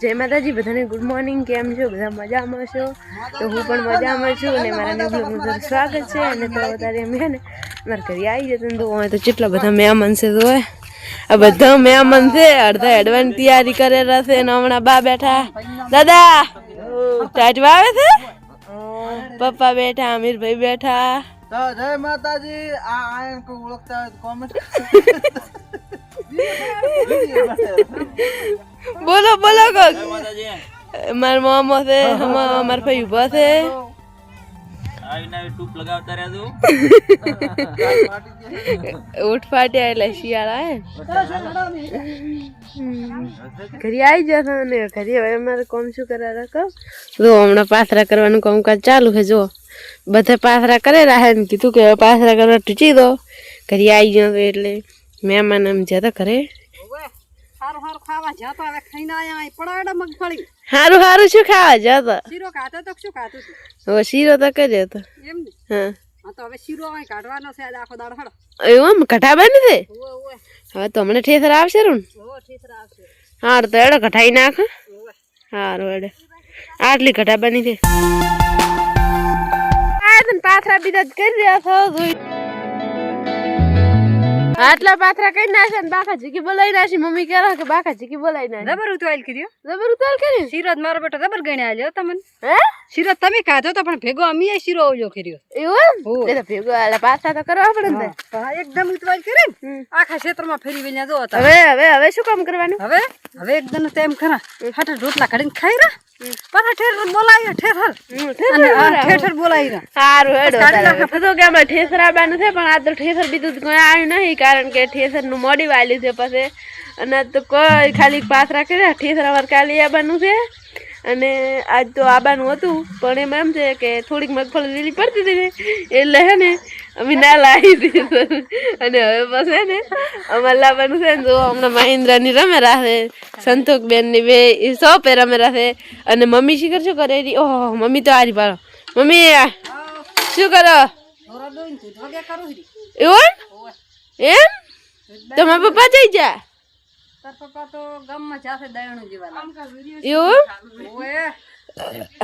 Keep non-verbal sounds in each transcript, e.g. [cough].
જય માતાજી બધાને ગુડ મોર્નિંગ કેમ છો? બધા મજામાં છો? તો હું પણ મજામાં છું અને મારા ન્યૂ બ્લોગનું સ્વાગત છે. અને તો અત્યારે અમે ને મારા ઘરે આવી જતો તો હોય તો કેટલા બધા મહેમાન છે તો આ બધા મહેમાન છે. અડધા એડવાન્સ તૈયારી કરેલા છે અને હમણાં બા બેઠા. દાદા ટાટ વાવે છે? પપ્પા બેઠા અમીરભાઈ બેઠા. તો જય માતાજી આ આયન કો ઓળખતા હોય તો કોમેન્ટ [laughs] બોલો બોલો કોક. મારા મામા છે અમારા ભાઈ ઊભા છે. ઉઠ ફાટ્યા એટલે શિયાળા હે. ઘરે આવી જશે ને ઘરે હવે અમારે કોમ શું કરે રાખો? જો હમણાં પાથરા કરવાનું કામકાજ ચાલુ છે જો. બધા પાથરા કરેલા હે ને કીધું કે પાથરા કરવા ટૂચી દો. ઘરે આવી જશે એટલે મહેમાન એમ જતા ઘરે સારું હારું ખાવા જતો હવે ખાઈને આયા અહીં મગફળી. સારું હારું શું ખાવા જતો શીરો ખાતો તો શું ખાતું તું? હવે શીરો તો કર્યો હતો એમ ને? હા. હા તો હવે શીરો અહીં કાઢવાનો છે આખો દાડો એવું હવે તો હમણાં ઠેસર આવશે રૂન. હારું તો એડો કઢાઈ નાખ. હારું એડે આટલી કઢાવાની છે. પાથરા બીજા કરી રહ્યા છો આટલા પાથરા કરી નાખે ને બાકા જીકી બોલાવી નાખી. મમ્મી કહેલા કે બાકા જીકી બોલાવી નાખી. જબર ઉતવાલ કર્યો જબર ઉતાર કરી? શીરો મારો બેટો જબર ગણે આલ્યો તમને. હે? શીરો તમે ખાધો તો પણ ભેગો અમીએ શીરો ઓજો કર્યો. એવું એટલે ભેગો આલા પાથરા તો કરવા પડે ને હા, એકદમ ઉતવાલ કરે ને. આખા ક્ષેત્રમાં ફેરી વળ્યા જો હતા. હવે હવે હવે શું કામ કરવાનું? હવે હવે એકદમ તેમ ખરા. હાટા રોટલા કાઢીને ખાઈ રહ્યા સારું હેડો તો કે આમાં ઠેસર આવવાનું છે પણ આ તો ઠેસર બીજું કોઈ આવ્યું નહીં કારણ કે ઠેસરનું મોડી વાલ્યું છે પછી. અને તો કોઈ ખાલી પાથરા કર્યા ઠેસર અમારે કાલે આવવાનું છે. અને આજ તો આવવાનું હતું પણ એમ એમ છે કે થોડીક મગફળી લીલી પડતી હતી ને એટલે હે ને અમે ના લાવી દીધું. અને હવે પછી ને અમારે લાવવાનું છે ને જો હમણાં મહિન્દ્રાની રમે રાખે સંતોકબેનની બે એ સો પે રમે રાખે અને મમ્મી શિખર શું કરે ઓહો મમ્મી તો આરી પાડો. મમ્મી શું કરો? એવું એમ? તમારા પપ્પા જઈ જા તાર પપ્પા તો ગામમાં જાશે દયાણું જીવા એવું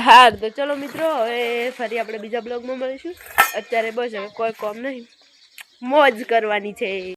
હા તો ચલો મિત્રો, હવે ફરી આપણે બીજા બ્લોગમાં મળીશું. અત્યારે બસ હવે કોઈ કોમ નહીં. મોજ કરવાની છે.